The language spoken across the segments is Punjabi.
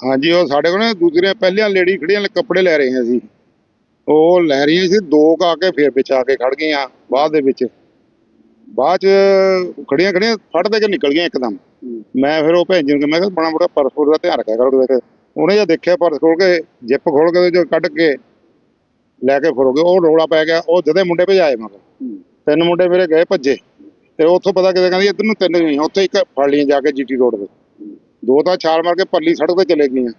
ਹਾਂਜੀ, ਉਹ ਸਾਡੇ ਕੋਲ ਨਾ ਦੂਸਰੀਆਂ ਪਹਿਲੀਆਂ ਲੇਡੀ ਖੜੀਆਂ ਕੱਪੜੇ ਲੈ ਰਹੀਆਂ ਸੀ। ਉਹ ਲੈ ਰਹੀਆਂ ਸੀ, ਦੋ ਕੁ ਕੇ ਫਿਰ ਵਿੱਚ ਆ ਕੇ ਖੜ ਗਈਆਂ, ਬਾਅਦ ਦੇ ਵਿੱਚ। ਬਾਅਦ ਚ ਖੜੀਆਂ ਖੜੀਆਂ ਫੜ ਦੇ ਕੇ ਨਿਕਲ ਗਈਆਂ ਇੱਕਦਮ। ਮੈਂ ਫਿਰ ਉਹ ਭੈਣ ਨੂੰ, ਮੈਂ ਕਿਹਾ ਬੜਾ ਬੜਾ ਪਰਸ ਦਾ ਧਿਆਨ ਰੱਖਿਆ ਕਰੋ ਕਿਤੇ। ਉਹਨੇ ਜਦ ਦੇਖਿਆ ਪਰਸ ਖੋਲ ਕੇ, ਜਿੱਪ ਖੋਲ ਕੇ ਜੋ ਕੱਢ ਕੇ ਲੈ ਕੇ ਫਰੋਗੇ ਉਹ ਰੋਲਾ ਪੈ ਗਿਆ, ਉਹ ਜਦੇ ਮੁੰਡੇ ਭਜਾਏ ਮਗਰ। ਤਿੰਨ ਮੁੰਡੇ ਮੇਰੇ ਗਏ ਭੱਜੇ, ਤੇ ਉੱਥੋਂ ਪਤਾ ਕਿਤੇ ਕਹਿੰਦੀ ਇੱਧਰ ਨੂੰ ਤਿੰਨ ਗਈਆਂ, ਉੱਥੇ ਇੱਕ ਫੜ ਲਈਆਂ ਜਾ ਕੇ ਜੀਟੀ ਰੋਡ ਤੇ। ਦੋ ਤਾਂ ਛਾਲ ਮਾਰ ਕੇ ਪਰਲੀ ਸੜਕ ਤੇ ਚਲੇ ਗਈਆਂ।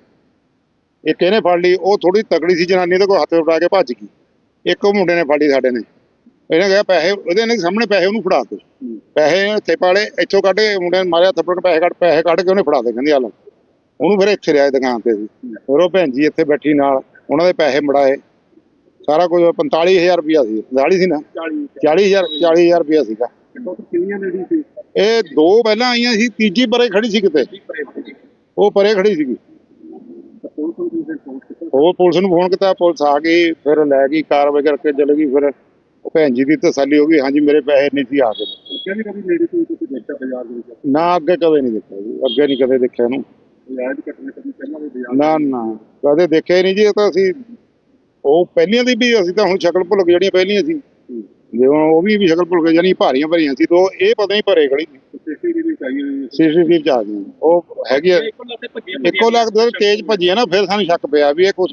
ਇੱਕ ਇਹਨੇ ਫੜ ਲਈ ਉਹ ਥੋੜੀ ਤਕੜੀ ਸੀ ਜਨਾਨੀ ਤੇ ਕੋਈ ਹੱਥ ਉਠਾ ਕੇ ਭੱਜ ਗਈ। ਇੱਕ ਉਹ ਮੁੰਡੇ ਨੇ ਫੜ ਲਈ ਸਾਡੇ ਨੇ। ਇਹਨੇ ਕਿਹਾ ਪੈਸੇ ਉਹਦੇ ਨੇ ਸਾਹਮਣੇ ਪੈਸੇ ਉਹਨੂੰ ਫੜਾ ਦੇ ਪੈਸੇ ਇੱਥੇ ਪਾਲੇ ਇੱਥੋਂ ਕੱਢ ਕੇ ਮੁੰਡੇ ਨੇ ਮਾਰਿਆ ਥੱਪੜ ਪੈਸੇ ਕੱਢ ਪੈਸੇ ਕੱਢ ਕੇ ਉਹਨੇ ਫੜਾ ਦੇ ਕਹਿੰਦੀ ਆ ਲਓ ਉਹਨੂੰ ਫਿਰ ਇੱਥੇ ਲਿਆਏ ਦੁਕਾਨ ਤੇ ਸੀ। ਫਿਰ ਉਹ ਭੈਣ ਜੀ ਇੱਥੇ ਬੈਠੀ ਨਾਲ ਉਹਨਾਂ ਦੇ ਪੈਸੇ ਮੜਾਏ। ਸਾਰਾ ਕੁਝ 45000 ਰੁਪਇਆ ਸੀ 40 ਸੀ ਨਾ? 40000 40000 ਰੁਪਇਆ ਸੀਗਾ। ਕਿੰਨੀਆਂ ਲੇਡੀ ਸੀ? ਇਹ ਦੋ ਪਹਿਲਾਂ ਆਈਆਂ ਸੀ ਤੀਜੀ ਪਰੇ ਖੜੀ ਸੀ ਕਿਤੇ। ਉਹ ਪਰੇ ਖੜੀ ਸੀਗੀ। ਉਹ ਪੁਲਿਸ ਨੂੰ ਫੋਨ ਕੀਤਾ ਪੁਲਿਸ ਆ ਗਈ ਫਿਰ ਲੈ ਗਈ ਕਾਰਵਾਈ ਕਰਕੇ ਚਲੇ ਗਈ ਫਿਰ ਉਹ ਭੈਣ ਜੀ ਦੀ ਤਸੱਲੀ ਹੋ ਗਈ ਹਾਂਜੀ ਮੇਰੇ ਪੈਸੇ ਨਹੀਂ ਸੀ ਆ ਗਏ। ਨਾ ਅੱਗੇ ਕਦੇ ਨਹੀਂ ਦੇਖਿਆ ਜੀ ਅੱਗੇ ਨਹੀਂ ਕਦੇ ਦੇਖਿਆ ਇਹਨੂੰ। ਨਾ ਨਾ ਕਦੇ ਦੇਖਿਆ ਨਹੀਂ ਜੀ ਇਹ ਤਾਂ ਅਸੀਂ ਉਹ ਪਹਿਲੀਆਂ ਦੀ ਵੀ ਅਸੀਂ ਤਾਂ ਹੁਣ ਸ਼ਕਲ ਭੁੱਲ ਗਏ ਜਿਹੜੀਆਂ ਪਹਿਲੀਆਂ ਸੀ। ਜਿਵੇਂ ਉਹ ਵੀ ਵੀ ਸ਼ਕਲ ਭੁੱਲ ਗਏ ਜਾਨੀ ਭਾਰੀਆਂ ਭਰੀਆਂ ਸੀ ਤੋਂ ਇਹ ਪਤਾ ਨਹੀਂ ਭਰੇ ਖੜੀ। ਸੀਸੀਟੀਵੀ ਚ ਆ ਗਈਆਂ। ਉਹ ਹੈਗੀ ਆ। ਇੱਕੋ ਲੱਖ ਦੇ ਤੇਜ਼ ਭੱਜੀਆਂ ਨਾ ਫਿਰ ਸਾਨੂੰ ਸ਼ੱਕ ਪਿਆ ਵੀ ਇਹ ਕੁਝ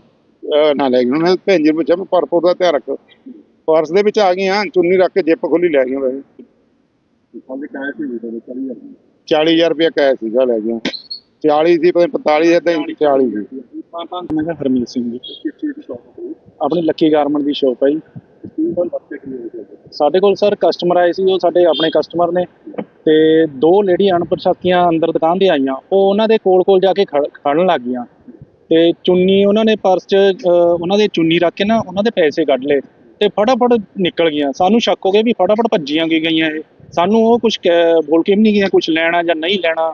ਨਾ ਲੈ ਗਏ ਉਹਨੇ ਭੈਣ ਜੀ ਨੂੰ ਪੁੱਛਿਆ ਵੀ ਪਰਪੋ ਦਾ ਧਿਆਨ ਰੱਖ। ਪਰਸ ਦੇ ਵਿੱਚ ਆ ਗਈਆਂ ਚੁੰਨੀ ਰੱਖ ਕੇ ਜਿੱਪ ਖੋਲੀ ਲੈ ਗਈਆਂ ਵੈਸੇ ਸਾਡੇ ਕਾਇ ਸੀ ਵੀਡੀਓ ਦੇ। ਕਰੀ ਜਾਂਦੀ 40000 ਰੁਪਏ ਕੈਸ਼ ਸੀਗਾ ਲੈ ਗਈਆਂ। 40 ਸੀ, ਪਤਾ 45 ਏਦਾਂ ਹੀ 40 ਸੀ। ਮੈਂ ਕਿਹਾ ਹਰਮੀਤ ਸਿੰਘ ਜੀ। ਆਪਣੀ ਲੱਕੀ ਗਾਰਮੈਂਟ ਦੀ ਸ਼ੋਪ ਹੈ ਜੀ। ਸਾਡੇ ਕੋਲ ਸਰ ਕਸਟਮਰ ਆਏ ਸੀ, ਉਹ ਸਾਡੇ ਆਪਣੇ ਕਸਟਮਰ ਨੇ ਤੇ ਦੋ ਲੇਡੀ ਅਣਪਛਾਤੀਆਂ ਅੰਦਰ ਦੁਕਾਨ ਤੇ ਆਈਆਂ। ਉਹ ਉਹਨਾਂ ਦੇ ਕੋਲ ਕੋਲ ਜਾ ਕੇ ਖੜਨ ਲੱਗ ਗਈਆਂ। ਤੇ ਚੁੰਨੀ ਉਹਨਾਂ ਨੇ ਪਰਸ 'ਚ ਉਹਨਾਂ ਦੇ ਚੁੰਨੀ ਰੱਖ ਕੇ ਨਾ ਉਹਨਾਂ ਦੇ ਪੈਸੇ ਕੱਢ ਲਏ ਤੇ ਫਟਾਫਟ ਨਿਕਲ ਗਈਆਂ। ਸਾਨੂੰ ਸ਼ੱਕ ਹੋ ਗਿਆ ਵੀ ਫਟਾਫਟ ਭੱਜੀਆਂ ਗਈਆਂ ਇਹ। ਸਾਨੂੰ ਉਹ ਕੁਝ ਬੋਲ ਕੇ ਵੀ ਨਹੀਂ ਗਈਆਂ ਕੁਝ ਲੈਣਾ ਜਾਂ ਨਹੀਂ ਲੈਣਾ।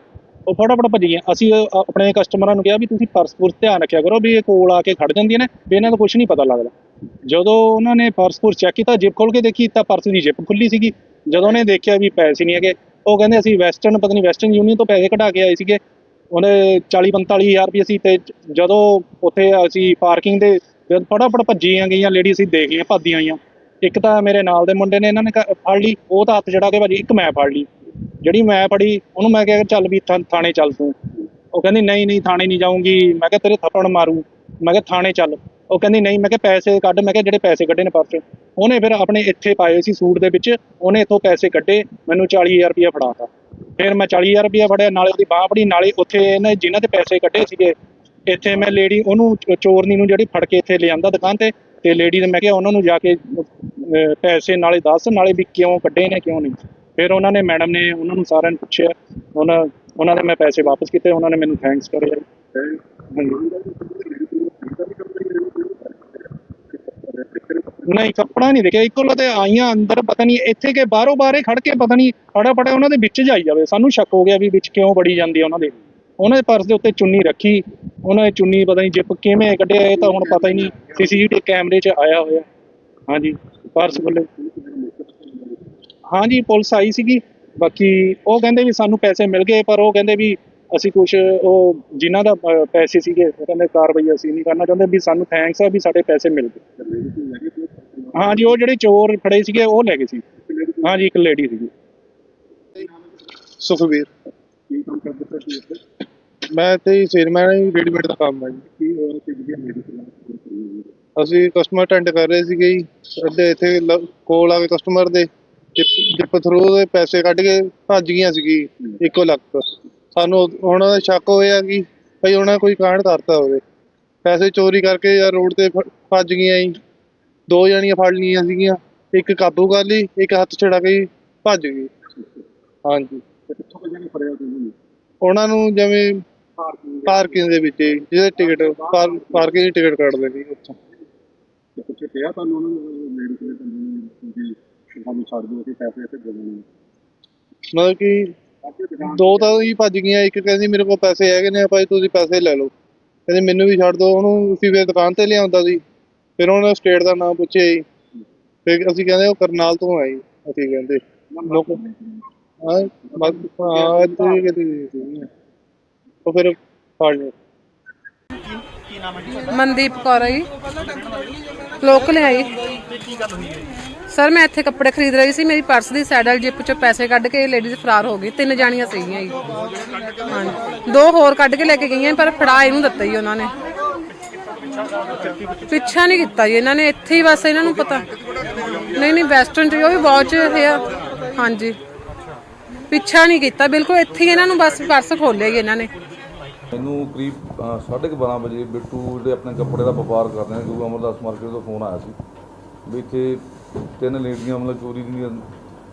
ਉਹ ਫਟਾਫਟ ਭੱਜ ਗਈਆਂ ਅਸੀਂ ਅ, ਆਪਣੇ ਕਸਟਮਰਾਂ ਨੂੰ ਕਿਹਾ ਵੀ ਤੁਸੀਂ ਪਰਸ ਪੁਰਸ ਧਿਆਨ ਰੱਖਿਆ ਕਰੋ ਵੀ ਇਹ ਕੋਲ ਆ ਕੇ ਖੜ ਜਾਂਦੀਆਂ ਨੇ ਵੀ ਇਹਨਾਂ ਨੂੰ ਕੁਝ ਨਹੀਂ ਪਤਾ ਲੱਗਦਾ। ਜਦੋਂ ਉਹਨਾਂ ਨੇ ਪਰਸ ਪੁਰਸ ਚੈੱਕ ਕੀਤਾ ਜਿਪ ਖੋਲ ਕੇ ਦੇਖੀ ਤਾਂ ਪਰਸ ਦੀ ਜਿਪ ਖੁੱਲੀ ਸੀਗੀ। ਜਦੋਂ ਉਹਨੇ ਦੇਖਿਆ ਵੀ ਪੈਸੇ ਨਹੀਂ ਹੈਗੇ ਉਹ ਕਹਿੰਦੇ ਅਸੀਂ ਵੈਸਟਰਨ ਪਤਾ ਨਹੀਂ ਵੈਸਟਰਨ ਯੂਨੀਅਨ ਤੋਂ ਪੈਸੇ ਕਢਾ ਕੇ ਆਏ ਸੀਗੇ। ਉਹਨੇ 40 45000 ਰੁਪਏ ਸੀ ਤੇ ਜਦੋਂ ਉੱਥੇ ਅਸੀਂ ਪਾਰਕਿੰਗ ਦੇ ਜਦ ਫਟਾਫਟ ਭੱਜੀਆਂ ਗਈਆਂ ਲੇਡੀ ਅਸੀਂ ਦੇਖ ਲਈਆਂ ਭੱਜਦੀਆਂ ਆਈਆਂ। ਇੱਕ ਤਾਂ ਮੇਰੇ ਨਾਲ ਦੇ ਮੁੰਡੇ ਨੇ ਇਹਨਾਂ ਨੇ ਕ- ਫੜ ਲਈ ਉਹ ਤਾਂ ਹੱਥ ਜੜਾ ਕੇ ਭਾਜੀ ਇੱਕ ਮੈਂ ਫੜ ਲਈ। ਜਿਹੜੀ ਮੈਂ ਫੜੀ ਉਹਨੂੰ ਮੈਂ ਕਿਹਾ ਚੱਲ ਵੀ ਥਾਣੇ ਚੱਲ ਤੂੰ। ਉਹ ਕਹਿੰਦੀ ਨਹੀਂ ਨਹੀਂ ਥਾਣੇ ਨਹੀਂ ਜਾਊਂਗੀ। ਮੈਂ ਕਿਹਾ ਤੇਰੇ ਥੱਪੜ ਮਾਰੂ। ਮੈਂ ਕਿਹਾ ਥਾਣੇ ਚੱਲ। ਉਹ ਕਹਿੰਦੀ ਨਹੀਂ ਮੈਂ ਕਿਹਾ ਪੈਸੇ ਕੱਢ। ਮੈਂ ਕਿਹਾ ਜਿਹੜੇ ਪੈਸੇ ਕੱਢੇ ਨੇ ਪਰਸ ਉਹਨੇ ਫਿਰ ਆਪਣੇ ਇੱਥੇ ਪਾਏ ਸੀ ਸੂਟ ਦੇ ਵਿੱਚ। ਉਹਨੇ ਇੱਥੋਂ ਪੈਸੇ ਕੱਢੇ। ਮੈਨੂੰ 40000 ਰੁਪਇਆ ਫੜਾਤਾ। ਫਿਰ ਮੈਂ 40000 ਰੁਪਇਆ ਫੜਿਆ। ਨਾਲੇ ਉਹਦੀ ਬਾਂਹ ਫੜੀ। ਨਾਲੇ ਉੱਥੇ ਇਹਨੇ ਜਿਨ੍ਹਾਂ ਤੇ ਪੈਸੇ ਕੱਢੇ ਸੀਗੇ ਇੱਥੇ ਮੈਂ ਲੇਡੀ ਉਹਨੂੰ ਚੋਰਨੀ ਨੂੰ ਜਿਹੜੀ ਫੜ ਕੇ ਇੱਥੇ ਲਿਆਂਦਾ ਦੁਕਾਨ ਤੇ ਤੇ ਲੇਡੀ ਨੇ ਮੈਂ ਕਿਹਾ ਉਹਨਾਂ ਨੂੰ ਜਾ ਕੇ ਅਹ, ਪੈਸੇ ਨਾਲੇ ਦੱਸ। ਨਾਲੇ ਵੀ ਕਿਉਂ ਕੱਢੇ ਨੇ ਕਿਉਂ ਨਹੀਂ। ਫਿਰ ਉਹਨਾਂ ਨੇ ਮੈਡਮ ਨੇ ਉਹਨਾਂ ਨੂੰ ਸਾਰਿਆਂ ਨੂੰ ਪੁੱਛਿਆ ਉਹਨਾਂ ਉਹਨਾਂ ਨੇ ਮੈਂ ਪੈਸੇ ਵਾਪਸ ਕੀਤੇ, ਉਹਨਾਂ ਨੇ ਮੈਨੂੰ ਥੈਂਕਸ ਕਰਿਆ ਨਹੀਂ, ਕੱਪੜਾ ਨਹੀਂ ਦੇਖਿਆ। ਇੱਕੋ ਲਤੇ ਆਈਆਂ ਅੰਦਰ, ਪਤਾ ਨਹੀਂ ਇੱਥੇ ਕੇ ਬਾਹਰੋਂ ਬਾਹਰੇ ਖੜ ਕੇ ਪਤਾ ਨਹੀਂ, ਫਟਾਫਟ ਉਹਨਾਂ ਦੇ ਵਿੱਚ ਜਾਈ ਜਾਵੇ। ਸਾਨੂੰ ਸ਼ੱਕ ਹੋ ਗਿਆ ਵੀ ਵਿੱਚ ਕਿਉਂ ਬੜੀ ਜਾਂਦੀ ਹੈ ਉਹਨਾਂ ਦੇ। ਉਹਨਾਂ ਦੇ ਪਰਸ ਦੇ ਉੱਤੇ ਚੁੰਨੀ ਰੱਖੀ। ਉਹਨਾਂ ਨੇ ਚੁੰਨੀ ਪਤਾ ਨਹੀਂ ਜਿਪ ਕਿਵੇਂ ਕੱਢਿਆ, ਇਹ ਤਾਂ ਹੁਣ ਪਤਾ ਹੀ ਨਹੀਂ। ਸੀਸੀਟੀਵੀ ਕੈਮਰੇ 'ਚ ਆਇਆ ਹੋਇਆ। ਹਾਂਜੀ, ਪਰਸ ਖੁੱਲੇ ਹਾਂਜੀ ਪੁਲਿਸ ਆਈ ਸੀਗੀ। ਬਾਕੀ ਉਹ ਕਹਿੰਦੇ ਵੀ ਸਾਨੂੰ ਪੈਸੇ ਮਿਲ ਗਏ ਪਰ ਉਹ ਕਹਿੰਦੇ ਵੀ ਅਸੀਂ ਕੁਝ ਉਹ ਜਿਨ੍ਹਾਂ ਦਾ ਅਹ, ਪੈਸੇ ਸੀਗੇ ਉਹ ਕਹਿੰਦੇ ਕਾਰਵਾਈ ਅਸੀਂ ਨਹੀਂ ਕਰਨਾ ਚਾਹੁੰਦੇ ਵੀ ਸਾਨੂੰ ਥੈਂਕਸ ਆ ਵੀ ਸਾਡੇ ਪੈਸੇ ਮਿਲ ਗਏ। ਹਾਂਜੀ ਉਹ ਜਿਹੜੇ ਚੋਰ ਫੜੇ ਸੀਗੇ ਉਹ ਲੈ ਗਏ ਸੀ। ਹਾਂਜੀ ਇੱਕ ਲੇਡੀ ਸੀਗੀ। ਸੁਖਵੀਰ। ਕੀ ਕੰਮ ਕਰਦੇ ਸਰ ਤੁਸੀਂ ਇੱਥੇ? ਮੈਂ ਤੇ ਸੇਲਮੈਨ ਹੀ ਰੈਡੀਮੇਡ ਦਾ ਕੰਮ ਹੈ ਜੀ। ਕੀ ਹੋਇਆ ਸੀ ਜਿਹੜੀ ਅਸੀਂ ਕਸਟਮਰ ਅਟੈਂਡ ਕਰ ਰਹੇ ਸੀਗੇ ਜੀ ਅੱਡੇ ਇੱਥੇ ਲ- ਕੋਲ ਆ ਕੇ ਕਸਟਮਰ ਦੇ। ਜਿਪ ਥਰੂ ਦੇ ਪੈਸੇ ਕੱਢ ਕੇ ਭੱਜ ਗਈਆਂ ਸੀਗੀ ਇੱਕੋ ਲੱਖ ਸਾਨੂੰ ਉਹਨਾਂ ਸ਼ੱਕ ਹੋਇਆ ਕਿ ਭਈ ਉਹਨਾਂ ਕੋਈ ਕਾਂਡ ਕਰਤਾ ਹੋਵੇ। ਪੈਸੇ ਚੋਰੀ ਕਰਕੇ ਜਾਂ ਰੋਡ ਤੇ ਭੱਜ ਗਈਆਂ ਜੀ। ਦੋ ਜਣੀਆਂ ਫੜ ਲਈਆਂ ਸੀਗੀਆਂ। ਇੱਕ ਕਾਬੂ ਕਰ ਲਈ, ਇੱਕ ਹੱਥ ਛੜਾ ਕੇ ਭੱਜ ਗਈ। ਹਾਂਜੀ। ਕਿੱਥੋਂ ਕੁ ਜਾਣੇ ਫੜਿਆ ਤੁਸੀਂ ਉਹਨਾਂ ਨੂੰ ਜਿਵੇਂ ਪਾਰਕਿੰਗ ਦੇ ਵਿੱਚ ਜਿਹਦੇ ਟਿਕਟ ਪਾਰਕਿੰਗ ਦੀ ਟਿਕਟ ਕੱਢ ਲੈਣੀ ਉੱਥੋਂ ਤੇ ਕੁਛ ਤੁਹਾਨੂੰ ਉਹਨਾਂ ਨੂੰ ਸਾਨੂੰ ਛੱਡ ਦਿਓ ਅਸੀਂ ਪੈਸੇ ਇੱਥੇ ਦੇ ਦੇਣੇ ਮਤਲਬ ਕਿ ਦੋ ਤਾਂ ਹੀ ਭੱਜ ਗਈਆਂ ਇੱਕ ਕਹਿੰਦੀ ਮੇਰੇ ਕੋਲ ਪੈਸੇ ਹੈਗੇ ਨੇ ਭਾਈ ਤੁਸੀਂ ਪੈਸੇ ਲੈ ਲਓ। ਕਹਿੰਦੇ ਮੈਨੂੰ ਵੀ ਛੱਡ ਦਿਓ ਉਹਨੂੰ ਅਸੀਂ ਫਿਰ ਦੁਕਾਨ ਤੇ ਲਿਆਉਂਦਾ ਸੀ। ਫਿਰ ਉਹਨੇ ਸਟੇਟ ਦਾ ਨਾਮ ਪੁੱਛਿਆ ਜੀ। ਫਿਰ ਅਸੀਂ ਕਹਿੰਦੇ ਉਹ ਕਰਨਾਲ ਤੋਂ ਆਈ ਅਸੀਂ ਕਹਿੰਦੇ। ਲੋਕ ਹਾਂ ਬਸ ਹਾਂ ਇੱਥੇ ਕਿਤੇ ਸੀਗੀਆਂ। ਉਹ ਫਿਰ ਫੜ ਲਏ ਕੀ ਨਾਮ ਹੈ ਜੀ। ਤੁਹਾਡਾ ਮਨਦੀਪ ਕੌਰ ਜੀ। ਲੋਕਲ ਹੈ? ਜੀ ਸਰ ਮੈਂ ਇੱਥੇ ਕੱਪੜੇ ਖਰੀਦ ਰਹੀ ਸੀ ਮੇਰੀ ਪਰਸ ਦੀ ਸਾਈਡ ਵਾਲੀ ਜਿੱਪ ਚੋਂ ਪੈਸੇ ਕੱਢ ਕੇ ਲੇਡੀਜ਼ ਫਰਾਰ ਹੋ ਗਈ ਤਿੰਨ ਜਾਣੀਆਂ ਸੀਗੀਆਂ ਜੀ। ਹਾਂਜੀ। ਦੋ ਹੋਰ ਕੱਢ ਕੇ ਲੈ ਕੇ ਗਈਆਂ ਪਰ ਫੜਾ ਇਹਨੂੰ ਦਿੱਤਾ ਜੀ ਉਹਨਾਂ ਨੇ। ਪਿੱਛਾ ਨਹੀਂ ਕੀਤਾ ਜੀ ਇਹਨਾਂ ਨੇ ਇੱਥੇ ਹੀ ਬਸ ਇਹਨਾਂ ਨੂੰ ਪਤਾ। ਨਹੀਂ ਨਹੀਂ ਵੈਸਟਰਨ ਚ ਵੀ ਉਹ ਵੀ ਵਾਚ ਹੈ ਆ। ਹਾਂਜੀ। ਪਿੱਛਾ ਨਹੀਂ ਕੀਤਾ ਬਿਲਕੁਲ ਇੱਥੇ ਹੀ ਇਹਨਾਂ ਨੂੰ ਬਸ ਪਰਸ ਖੋਲਿਆ ਜੀ ਇਹਨਾਂ ਨੇ। ਮੈਨੂੰ ਕਰੀਬ ਅ, ਸਾਢੇ ਕੁ ਬਾਰਾਂ ਵਜੇ ਬਿੱਟੂ ਜਿਹੜੇ ਆਪਣੇ ਕੱਪੜੇ ਦਾ ਵਪਾਰ ਕਰਦੇ ਨੇ ਗੁਰੂ ਅਮਰਦਾਸ ਮਾਰਕੀਟ ਤੋਂ ਫੋਨ ਆਇਆ ਸੀ। ਵੀ ਇੱਥੇ ਤਿੰਨ ਲੇਡੀਆਂ ਮਤਲਬ ਚੋਰੀ ਦੀ ਨੀਅਤ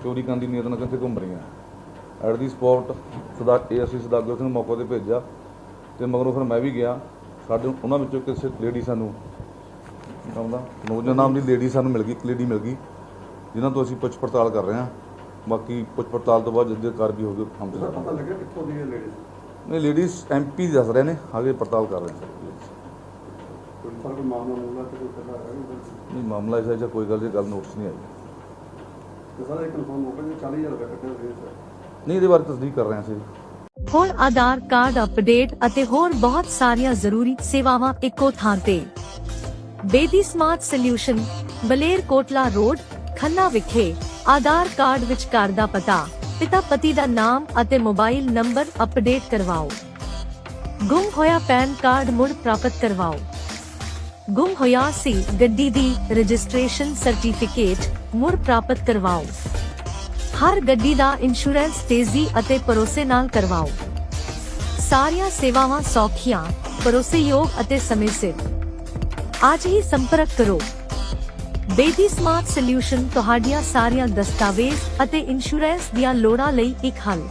ਚੋਰੀ ਕਰਨ ਦੀ ਨੀਅਤ ਨਾਲ ਕਿੱਥੇ ਘੁੰਮ ਰਹੀਆਂ। ਐਟ ਦੀ ਸਪੌਟ ਸਦਾ ਏਐਸਸੀ ਸਦਾਗਰ ਸਿੰਘ ਮੌਕੇ ਤੇ ਭੇਜਿਆ ਤੇ ਮਗਰੋਂ ਫਿਰ ਮੈਂ ਵੀ ਗਿਆ। ਸਾਡੇ ਉਹਨਾਂ ਵਿੱਚੋਂ ਕਿਸੇ ਲੇਡੀ ਸਾਨੂੰ ਨਾਮ ਦਾ ਨੋਜਨ ਨਾਮ ਦੀ ਲੇਡੀ ਸਾਨੂੰ ਮਿਲ ਗਈ ਇੱਕ ਲੇਡੀ ਮਿਲ ਗਈ ਜਿਨ੍ਹਾਂ ਤੋਂ ਅਸੀਂ ਪੁੱਛ ਪੜਤਾਲ ਕਰ ਰਹੇ ਹਾਂ। ਬਾਕੀ ਪੁੱਛ ਪੜਤਾਲ ਤੋਂ ਬਾਅਦ ਜਿੱਦੇ ਕਾਰਵਾਈ ਹੋਊਗੀ ਹਮ ਤੇ ਪਤਾ ਲੱਗਿਆ ਕਿੱਥੋਂ ਦੀ ਲੇਡੀ ਨਹੀਂ ਲੇਡੀਜ਼ ਐਮਪੀ ਦੱਸ ਰਹੇ ਨੇ ਹਾਲੇ ਪੜਤਾਲ ਕਰ ਰਹੇ ਨੇ। ਕੋਈ ਸਰ ਕੋਈ ਮਾਮਲਾ ਮੂਲਾ ਤੇ ਕੋਈ ਕਰਦਾ ਹੈ ਨਹੀਂ ਮਾਮਲਾ ਐਸਾ ਜਾਂ ਕੋਈ ਗੱਲ ਦੀ ਗੱਲ ਨੋਟਿਸ ਨਹੀਂ ਆਈ। ਤੇ ਸਰ ਇਹ ਕਨਫਰਮ ਹੋ ਗਿਆ ਜੀ 40000 ਰੁਪਏ ਕੱਟਿਆ ਸੀ। ਸਰ ਨਹੀਂ ਇਹਦੇ ਬਾਰੇ ਤਸਦੀਕ ਕਰ ਰਹੇ ਹਾਂ ਅਸੀਂ। ਹੁਣ ਆਧਾਰ ਕਾਰਡ ਅਪਡੇਟ ਅਤੇ ਹੋਰ ਬਹੁਤ ਸਾਰੀਆਂ ਜ਼ਰੂਰੀ ਸੇਵਾਵਾਂ ਇੱਕੋ ਥਾਂ ਤੇ। Bedi smart solution Baler Kotla road Khanna ਵਿਖੇ ਆਧਾਰ ਕਾਰਡ ਵਿੱਚ ਘਰ ਦਾ ਪਤਾ। ਪਿਤਾ ਪਤੀ ਦਾ ਨਾਮ ਅਤੇ ਮੋਬਾਈਲ ਨੰਬਰ ਅਪਡੇਟ ਕਰਵਾਓ। ਗੁੰਮ ਹੋਇਆ ਪੈਨ ਕਾਰਡ ਮੁੜ ਪ੍ਰਾਪਤ ਕਰਵਾਓ। ਗੁੰਮ ਹੋਇਆ ਸੀ। ਗੱਡੀ ਦੀ ਰਜਿਸਟ੍ਰੇਸ਼ਨ ਸਰਟੀਫਿਕੇਟ ਮੁੜ ਪ੍ਰਾਪਤ ਕਰਵਾਓ। ਹਰ ਗੱਡੀ ਦਾ ਇੰਸ਼ੋਰੈਂਸ ਤੇਜ਼ੀ ਅਤੇ ਭਰੋਸੇ ਨਾਲ ਕਰਵਾਓ। ਸਾਰੀਆਂ ਸੇਵਾਵਾਂ ਸੌਖੀਆਂ, ਭਰੋਸੇਯੋਗ ਅਤੇ ਸਮੇਂ ਸਿਰ। ਅੱਜ ਹੀ ਸੰਪਰਕ ਕਰੋ। ਬੇਦੀ ਸਮਾਰਟ ਸੋਲਿਊਸ਼ਨ ਤੁਹਾਡੀਆਂ ਸਾਰੀਆਂ ਦਸਤਾਵੇਜ਼ ਅਤੇ ਇੰਸ਼ੋਰੈਂਸ ਦੀਆਂ ਲੋੜਾਂ ਲਈ ਇੱਕ ਹੱਲ।